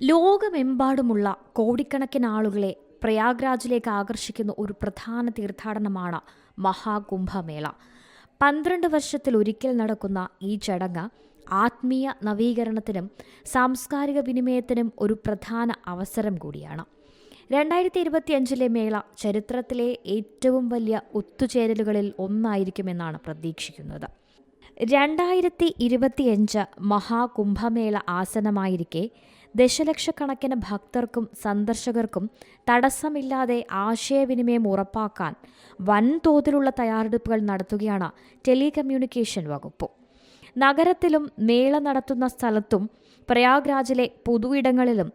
ലോകമെമ്പാടുമുള്ള കോടിക്കണക്കിന് ആളുകളെ പ്രയാഗ്രാജിലേക്ക് ആകർഷിക്കുന്ന ഒരു പ്രധാന തീർത്ഥാടനമാണ് മഹാകുംഭമേള. പന്ത്രണ്ട് വർഷത്തിൽ ഒരിക്കൽ നടക്കുന്ന ഈ ചടങ്ങ് ആത്മീയ നവീകരണത്തിനും സാംസ്കാരിക വിനിമയത്തിനും ഒരു പ്രധാന അവസരം കൂടിയാണ്. രണ്ടായിരത്തി ഇരുപത്തിയഞ്ചിലെ മേള ചരിത്രത്തിലെ ഏറ്റവും വലിയ ഒത്തുചേരലുകളിൽ ഒന്നായിരിക്കുമെന്നാണ് പ്രതീക്ഷിക്കുന്നത്. രണ്ടായിരത്തി ഇരുപത്തിയഞ്ച് മഹാകുംഭമേള ആസനമായിരിക്കെ ദശലക്ഷക്കണക്കിന് ഭക്തർക്കും സന്ദർശകർക്കും തടസ്സമില്ലാതെ ആശയവിനിമയം ഉറപ്പാക്കാൻ വൻതോതിലുള്ള തയ്യാറെടുപ്പുകൾ നടത്തുകയാണ് ടെലികമ്മ്യൂണിക്കേഷൻ വകുപ്പ്. നഗരത്തിലും മേള നടത്തുന്ന സ്ഥലത്തും പ്രയാഗ്രാജിലെ പൊതുയിടങ്ങളിലും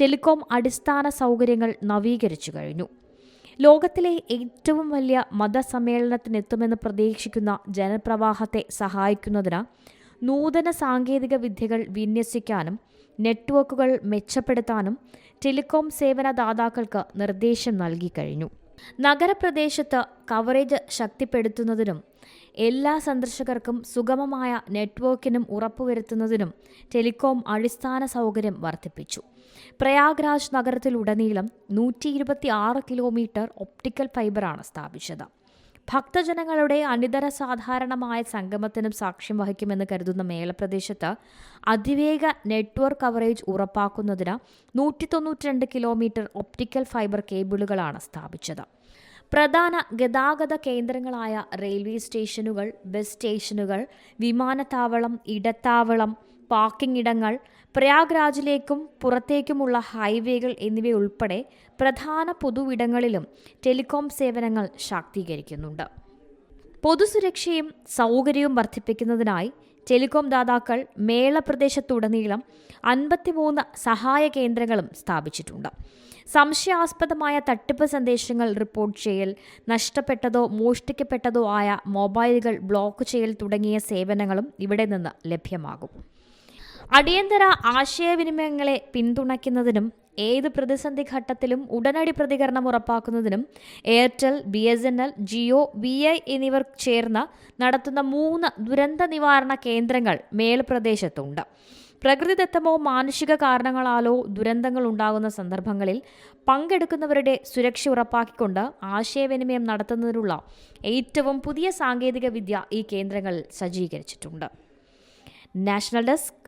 ടെലികോം അടിസ്ഥാന സൗകര്യങ്ങൾ നവീകരിച്ചു കഴിഞ്ഞു. ലോകത്തിലെ ഏറ്റവും വലിയ മതസമ്മേളനത്തിനെത്തുമെന്ന് പ്രതീക്ഷിക്കുന്ന ജനപ്രവാഹത്തെ സഹായിക്കുന്നതിന് നൂതന സാങ്കേതിക വിദ്യകൾ വിന്യസിക്കാനും നെറ്റ്വർക്കുകൾ മെച്ചപ്പെടുത്താനും ടെലികോം സേവനദാതാക്കൾക്ക് നിർദ്ദേശം നൽകി കഴിഞ്ഞു. നഗരപ്രദേശത്ത് കവറേജ് ശക്തിപ്പെടുത്തുന്നതിനും എല്ലാ സന്ദർശകർക്കും സുഗമമായ നെറ്റ്വർക്കിനും ഉറപ്പുവരുത്തുന്നതിനും ടെലികോം അടിസ്ഥാന സൗകര്യം വർദ്ധിപ്പിച്ചു. പ്രയാഗ്രാജ് നഗരത്തിലുടനീളം നൂറ്റി ഇരുപത്തി ആറ് കിലോമീറ്റർ ഒപ്റ്റിക്കൽ ഫൈബറാണ് സ്ഥാപിച്ചത്. ഭക്തജനങ്ങളുടെ അനിതര സാധാരണമായ സംഗമത്തിനും സാക്ഷ്യം വഹിക്കുമെന്ന് കരുതുന്ന മേളപ്രദേശത്ത് അതിവേഗ നെറ്റ്വർക്ക് കവറേജ് ഉറപ്പാക്കുന്നതിന് നൂറ്റി തൊണ്ണൂറ്റിരണ്ട് കിലോമീറ്റർ ഒപ്റ്റിക്കൽ ഫൈബർ കേബിളുകളാണ് സ്ഥാപിച്ചത്. പ്രധാന ഗതാഗത കേന്ദ്രങ്ങളായ റെയിൽവേ സ്റ്റേഷനുകൾ ബസ് സ്റ്റേഷനുകൾ വിമാനത്താവളം ഇടത്താവളം പാർക്കിംഗ് ഇടങ്ങൾ പ്രയാഗ്രാജിലേക്കും പുറത്തേക്കുമുള്ള ഹൈവേകൾ എന്നിവയുൾപ്പെടെ പ്രധാന പൊതുവിടങ്ങളിലും ടെലികോം സേവനങ്ങൾ ശാക്തീകരിക്കുന്നുണ്ട്. പൊതുസുരക്ഷയും സൗകര്യവും വർദ്ധിപ്പിക്കുന്നതിനായി ടെലികോം ദാതാക്കൾ മേള പ്രദേശത്തുടനീളം അൻപത്തിമൂന്ന് സഹായ കേന്ദ്രങ്ങളും സ്ഥാപിച്ചിട്ടുണ്ട്. സംശയാസ്പദമായ തട്ടിപ്പ് സന്ദേശങ്ങൾ റിപ്പോർട്ട് ചെയ്യൽ നഷ്ടപ്പെട്ടതോ മോഷ്ടിക്കപ്പെട്ടതോ ആയ മൊബൈലുകൾ ബ്ലോക്ക് ചെയ്യൽ തുടങ്ങിയ സേവനങ്ങളും ഇവിടെ നിന്ന് ലഭ്യമാകും. അടിയന്തര ആശയവിനിമയങ്ങളെ പിന്തുണയ്ക്കുന്നതിനും ഏത് പ്രതിസന്ധി ഘട്ടത്തിലും ഉടനടി പ്രതികരണം ഉറപ്പാക്കുന്നതിനും Airtel B S N L Jio V I എന്നിവർ ചേർന്ന് നടത്തുന്ന മൂന്ന് ദുരന്ത നിവാരണ കേന്ദ്രങ്ങൾ മേൽപ്രദേശത്തുണ്ട്. പ്രകൃതിദത്തമോ മാനുഷിക കാരണങ്ങളാലോ ദുരന്തങ്ങൾ ഉണ്ടാകുന്ന സന്ദർഭങ്ങളിൽ പങ്കെടുക്കുന്നവരുടെ സുരക്ഷ ഉറപ്പാക്കിക്കൊണ്ട് ആശയവിനിമയം നടത്തുന്നതിനുള്ള ഏറ്റവും പുതിയ സാങ്കേതിക വിദ്യ ഈ കേന്ദ്രങ്ങളിൽ സജ്ജീകരിച്ചിട്ടുണ്ട്. National desk